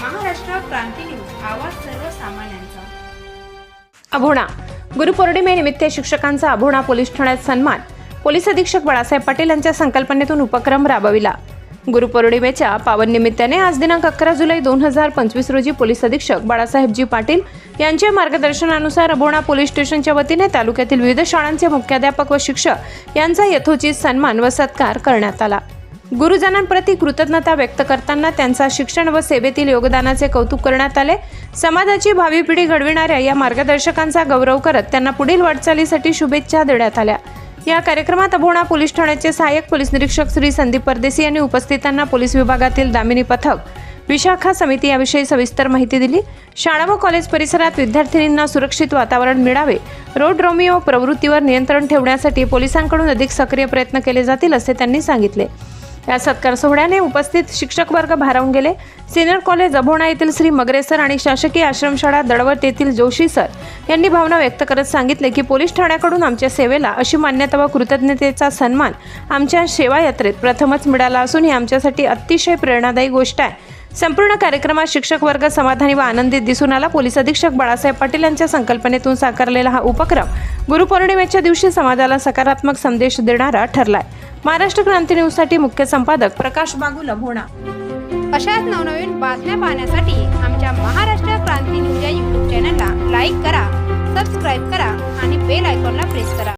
क्रांती news आवाज सर्वसामान्यांचा. अभोणा. गुरुपौर्णिमेनिमित्त शिक्षकांचा अभोणा पोलीस ठाण्यात सन्मान. पोलीस अधीक्षक बाळासाहेब पाटील यांच्या संकल्पनेतून उपक्रम राबविला. गुरुपौर्णिमेच्या पावननिमित्ताने आज दिनांक अकरा जुलै दोन हजार पंचवीस रोजी पोलीस अधीक्षक बाळासाहेबजी पाटील यांच्या मार्गदर्शनानुसार अभोणा पोलीस स्टेशनच्या वतीने तालुक्यातील विविध शाळांचे मुख्याध्यापक व शिक्षक यांचा यथोचित सन्मान व सत्कार करण्यात आला. गुरुजनांप्रती कृतज्ञता व्यक्त करताना त्यांचा शिक्षण व सेवेतील योगदानाचे कौतुक करण्यात आले. समाजाची भावी पिढी घडविणाऱ्या या मार्गदर्शकांचा गौरव करत त्यांना पुढील वाटचालीसाठी शुभेच्छा देण्यात आल्या. या कार्यक्रमात अभोणा पोलीस ठाण्याचे सहाय्यक पोलीस निरीक्षक श्री संदीप परदेसी यांनी उपस्थितांना पोलीस विभागातील दामिनी पथक विशाखा समिती याविषयी सविस्तर माहिती दिली. शाळा व कॉलेज परिसरात विद्यार्थिनींना सुरक्षित वातावरण मिळावे. रोड रोमिओ प्रवृत्तीवर नियंत्रण ठेवण्यासाठी पोलिसांकडून अधिक सक्रिय प्रयत्न केले जातील असे त्यांनी सांगितले. या सत्कार सोहळ्याने उपस्थित शिक्षक वर्ग भारावून गेले. सिनियर कॉलेज अभोणा येथील श्री मगरे सर आणि शासकीय आश्रमशाळा दळवत येथील जोशी सर यांनी भावना व्यक्त करत सांगितले की पोलीस ठाण्याकडून आमच्या सेवेला अशी मान्यता व कृतज्ञतेचा सन्मान आमच्या सेवा यात्रेत प्रथमच मिळाला असून ही आमच्यासाठी अतिशय प्रेरणादायी गोष्ट आहे. संपूर्ण कार्यक्रमात शिक्षक वर्ग समाधानी व आनंदित दिसून आला. पोलीस अधीक्षक बाळासाहेब पाटील यांच्या संकल्पनेतून साकारलेला हा उपक्रम गुरुपौर्णिमेच्या दिवशी समाजाला सकारात्मक संदेश देणारा ठरलाय. महाराष्ट्र क्रांती न्यूजसाठी मुख्य संपादक प्रकाश बागू लभोणा. अशाच नवनवीन बातम्या पाहण्यासाठी आमच्या महाराष्ट्र क्रांती न्यूज या यूट्यूब चॅनलला लाईक करा सबस्क्राईब करा आणि बेल आयकॉनला प्रेस करा.